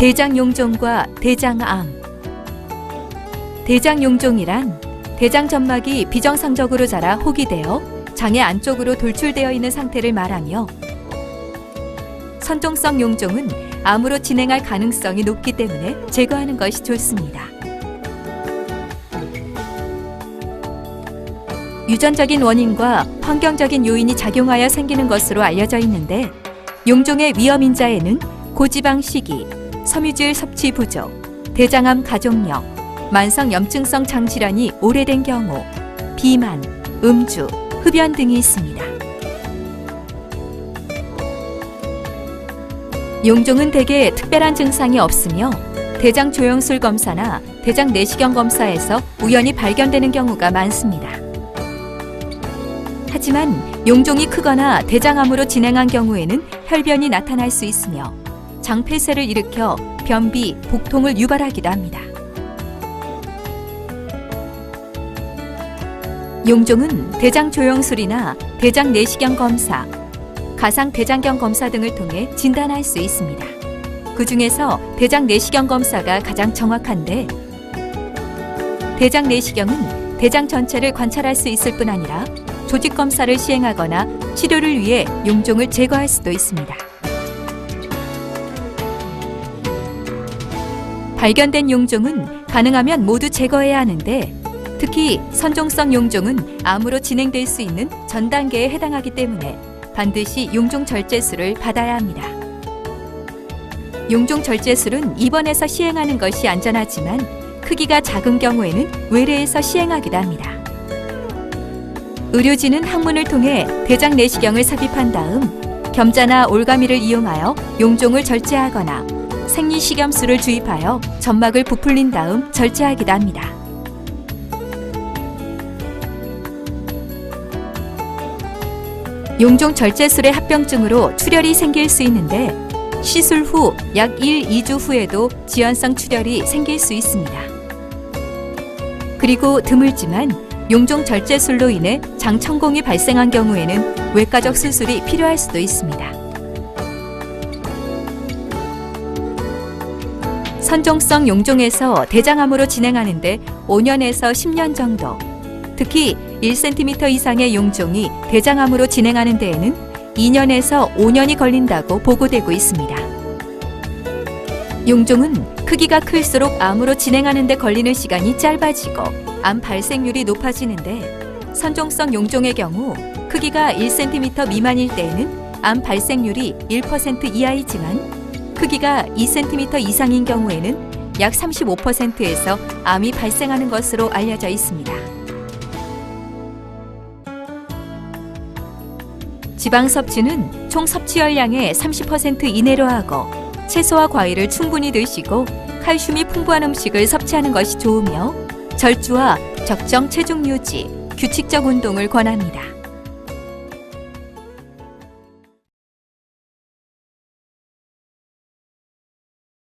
대장용종과 대장암 대장용종이란 대장 점막이 비정상적으로 자라 혹이 되어 장의 안쪽으로 돌출되어 있는 상태를 말하며 선종성 용종은 암으로 진행할 가능성이 높기 때문에 제거하는 것이 좋습니다. 유전적인 원인과 환경적인 요인이 작용하여 생기는 것으로 알려져 있는데 용종의 위험 인자에는 고지방 식이, 섬유질 섭취 부족, 대장암 가족력, 만성 염증성 장질환이 오래된 경우, 비만, 음주, 흡연 등이 있습니다. 용종은 대개 특별한 증상이 없으며 대장 조영술 검사나 대장 내시경 검사에서 우연히 발견되는 경우가 많습니다. 하지만 용종이 크거나 대장암으로 진행한 경우에는 혈변이 나타날 수 있으며 장폐세를 일으켜 변비, 복통을 유발하기도 합니다. 용종은 대장 조영술이나 대장 내시경 검사, 가상 대장경 검사 등을 통해 진단할 수 있습니다. 그 중에서 대장 내시경 검사가 가장 정확한데 대장 내시경은 대장 전체를 관찰할 수 있을 뿐 아니라 조직 검사를 시행하거나 치료를 위해 용종을 제거할 수도 있습니다. 발견된 용종은 가능하면 모두 제거해야 하는데 특히 선종성 용종은 암으로 진행될 수 있는 전 단계에 해당하기 때문에 반드시 용종 절제술을 받아야 합니다. 용종 절제술은 입원해서 시행하는 것이 안전하지만 크기가 작은 경우에는 외래에서 시행하기도 합니다. 의료진은 항문을 통해 대장 내시경을 삽입한 다음 겸자나 올가미를 이용하여 용종을 절제하거나 생리식염수를 주입하여 점막을 부풀린 다음 절제하기도 합니다. 용종 절제술의 합병증으로 출혈이 생길 수 있는데 시술 후 약 1, 2주 후에도 지연성 출혈이 생길 수 있습니다. 그리고 드물지만 용종 절제술로 인해 장천공이 발생한 경우에는 외과적 수술이 필요할 수도 있습니다. 선종성 용종에서 대장암으로 진행하는데 5년에서 10년 정도, 특히 1cm 이상의 용종이 대장암으로 진행하는 데에는 2년에서 5년이 걸린다고 보고되고 있습니다. 용종은 크기가 클수록 암으로 진행하는 데 걸리는 시간이 짧아지고 암 발생률이 높아지는데 선종성 용종의 경우 크기가 1cm 미만일 때에는 암 발생률이 1% 이하이지만 크기가 2cm 이상인 경우에는 약 35%에서 암이 발생하는 것으로 알려져 있습니다. 지방 섭취는 총 섭취열량의 30% 이내로 하고 채소와 과일을 충분히 드시고 칼슘이 풍부한 음식을 섭취하는 것이 좋으며 절주와 적정 체중 유지, 규칙적 운동을 권합니다.